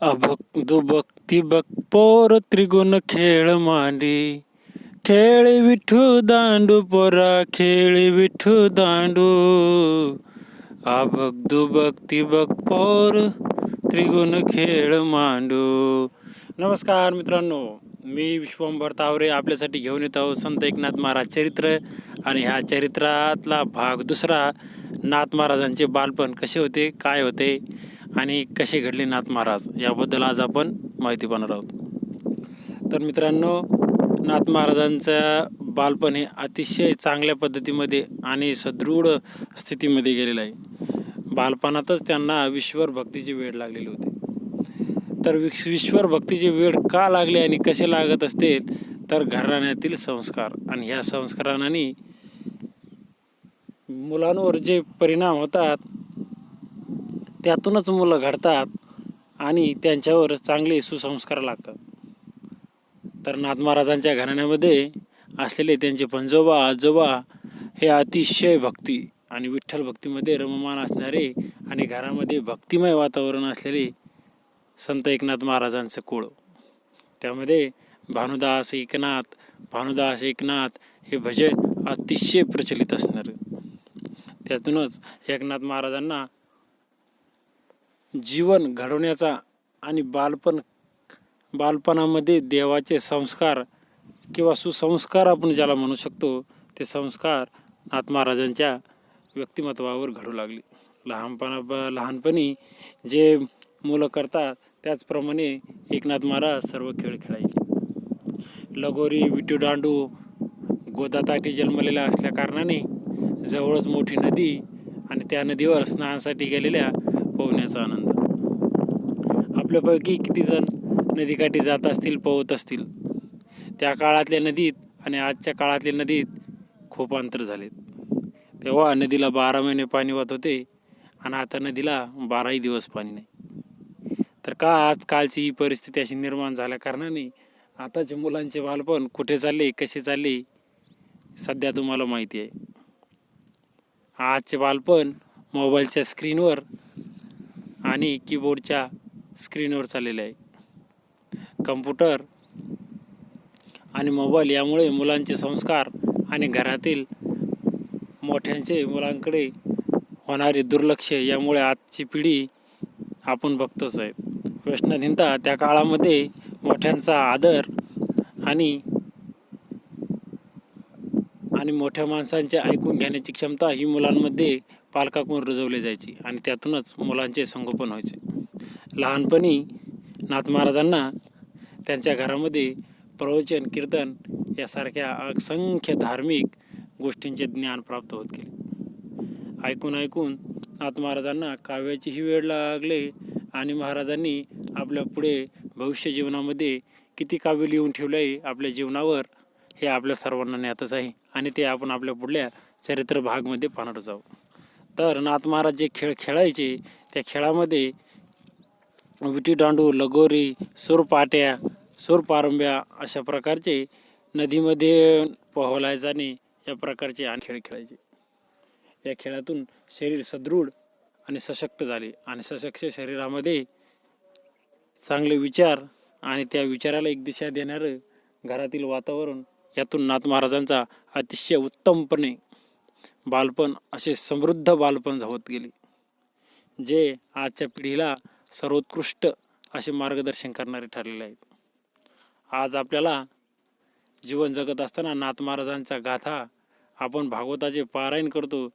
अभक दुबक तिबक पोर त्रिगुण खेळ मांडी. खेळ विठू दांडू पोरा खेळी विठू दांडू. अभक दुबक तिबक पोर त्रिगुण खेळ मांडू. नमस्कार मित्रांनो मी विश्वंभर तावरे आपल्यासाठी घेऊन येत आहोत संत एकनाथ महाराज चरित्र. आणि ह्या चरित्रातला भाग दुसरा नाथ महाराजांचे बालपण कसे होते काय होते आणि कसे घडले नाथ महाराज याबद्दल आज आपण माहिती पाहणार आहोत. तर मित्रांनो नाथ महाराजांचं बालपण हे अतिशय चांगल्या पद्धतीमध्ये आणि सदृढ स्थितीमध्ये गेलेलं आहे. बालपणातच त्यांना विश्वर भक्तीची वेळ लागलेली होती. तर विश् विश्वर भक्तीची वेळ का लागली आणि कसे लागत असते? तर घराण्यातील संस्कार आणि ह्या संस्कारांनी मुलांवर जे परिणाम होतात त्यातूनच मुलं घडतात आणि त्यांच्यावर चांगले सुसंस्कार लागतात. तर नाथ महाराजांच्या घराण्यामध्ये असलेले त्यांचे पंजोबा आजोबा हे अतिशय भक्ती आणि विठ्ठल भक्तीमध्ये रममान असणारे आणि घरामध्ये भक्तिमय वातावरण असलेले संत एकनाथ महाराजांचं कुळ. त्यामध्ये भानुदास एकनाथ भानुदास एकनाथ हे भजन अतिशय प्रचलित असणार. त्यातूनच एकनाथ महाराजांना जीवन घडवण्याचा आणि बालपण बालपणामध्ये देवाचे संस्कार किंवा सुसंस्कार आपण ज्याला म्हणू शकतो ते संस्कार नाथ महाराजांच्या व्यक्तिमत्वावर घडू लागले. लहानपणा ब- लहानपणी जे मुलं करतात त्याचप्रमाणे एकनाथ महाराज सर्व खेळ खेळायचे. लगोरी विटू दांडू गोदाताठी जन्मलेल्या असल्या कारणाने जवळच मोठी नदी आणि त्या नदीवर स्नानासाठी गेलेल्या पोहण्याचा आनंद. आपल्यापैकी किती जण नदीकाठी जात असतील पोहत असतील. त्या काळातल्या नदीत आणि आजच्या काळातल्या नदीत खूप अंतर झाले तेव्हा नदीला बारा महिने पाणी वाहत होते आणि आता नदीला बाराही दिवस पाणी नाही. तर का आजकालची ही परिस्थिती अशी निर्माण झाल्या कारणाने मुलांचे बालपण कुठे चालले कसे चालले सध्या तुम्हाला माहिती आहे. आजचे बालपण मोबाईलच्या स्क्रीनवर आणि कीबोर्डच्या स्क्रीनवर चाललेले आहे. कम्प्युटर आणि मोबाईल यामुळे मुलांचे संस्कार आणि घरातील मोठ्यांचे मुलांकडे होणारे दुर्लक्ष यामुळे आजची पिढी आपण बघतोच आहे. वैष्णधिंता त्या काळामध्ये मोठ्यांचा आदर आणि आणि मोठ्या माणसांचे ऐकून घेण्याची क्षमता ही मुलांमध्ये पालकाकडून रुजवली जायची आणि त्यातूनच मुलांचे संगोपन व्हायचे. लहानपणी नाथ महाराजांना त्यांच्या घरामध्ये प्रवचन कीर्तन यासारख्या असंख्य धार्मिक गोष्टींचे ज्ञान प्राप्त होत गेले. ऐकून ऐकून नाथ महाराजांना काव्याचीही वेळ लागले आणि महाराजांनी आपल्या पुढे भविष्य जीवनामध्ये किती काव्य लिहून ठेवले आहे आपल्या जीवनावर हे आपल्या सर्वांना ज्ञातच आहे. आणि ते आपण आपल्या पुढल्या चरित्र भागमध्ये पाहणार आहोत. तर नाथ महाराज जे खेळ खेळायचे त्या खेळामध्ये विटीदांडू लगोरी सूरपाट्या सूरपारंब्या अशा प्रकारचे नदीमध्ये पोहलाय जाणे या प्रकारचे आणि खेळ खेळायचे. या खेळातून शरीर सदृढ आणि सशक्त झाले आणि सशक्त शरीरामध्ये चांगले विचार आणि त्या विचाराला एक दिशा देणारं घरातील वातावरण यातून नाथ महाराजांचा अतिशय उत्तमपणे बालपण असे समृद्ध बालपण होत गेले. जे आजच्या पिढीला सर्वोत्कृष्ट असे मार्गदर्शन करणारे ठरलेले आहेत. आज आपल्याला जीवन जगत असताना नाथ महाराजांचा गाथा आपण भागवताचे पारायण करतो.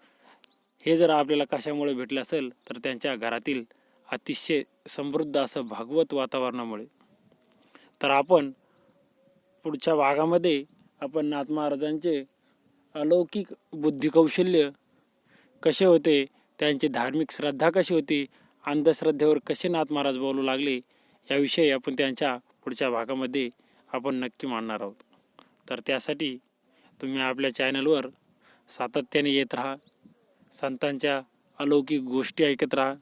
हे जर आपल्याला कशामुळे भेटले असेल तर त्यांच्या घरातील अतिशय समृद्ध असं भागवत वातावरणामुळे. तर आपण पुढच्या भागामध्ये आपण नाथ महाराजांचे अलौकिक बुद्धिकौशल्य कसे होते? त्यांची धार्मिक श्रद्धा कशी होती? अंधश्रद्धेवर कसे नाथ महाराज बोलू लागले? याविषयी आपण त्यांच्या पुढच्या भागामध्ये आपण नक्की मांडणार आहोत. तर त्यासाठी तुम्ही आपल्या चॅनलवर सातत्याने येत राहा संतांच्या अलौकिक गोष्टी ऐकत राहा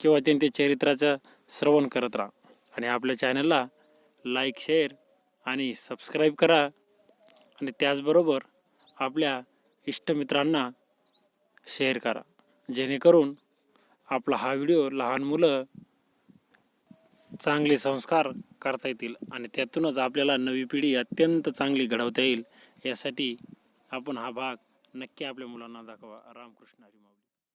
किंवा त्यांच्या चरित्राचं श्रवण करत राहा. आणि आपल्या चॅनलला लाईक शेअर आणि सबस्क्राईब करा. आणि त्याचबरोबर आपल्या इष्टमित्रांना शेअर करा. जेणेकरून आपला हा व्हिडिओ लहान मुलं चांगले संस्कार करता येतील आणि त्यातूनच आपल्याला नवी पिढी अत्यंत चांगली घडवता येईल. यासाठी आपण हा भाग नक्की आपल्या मुलांना दाखवा. रामकृष्ण हरी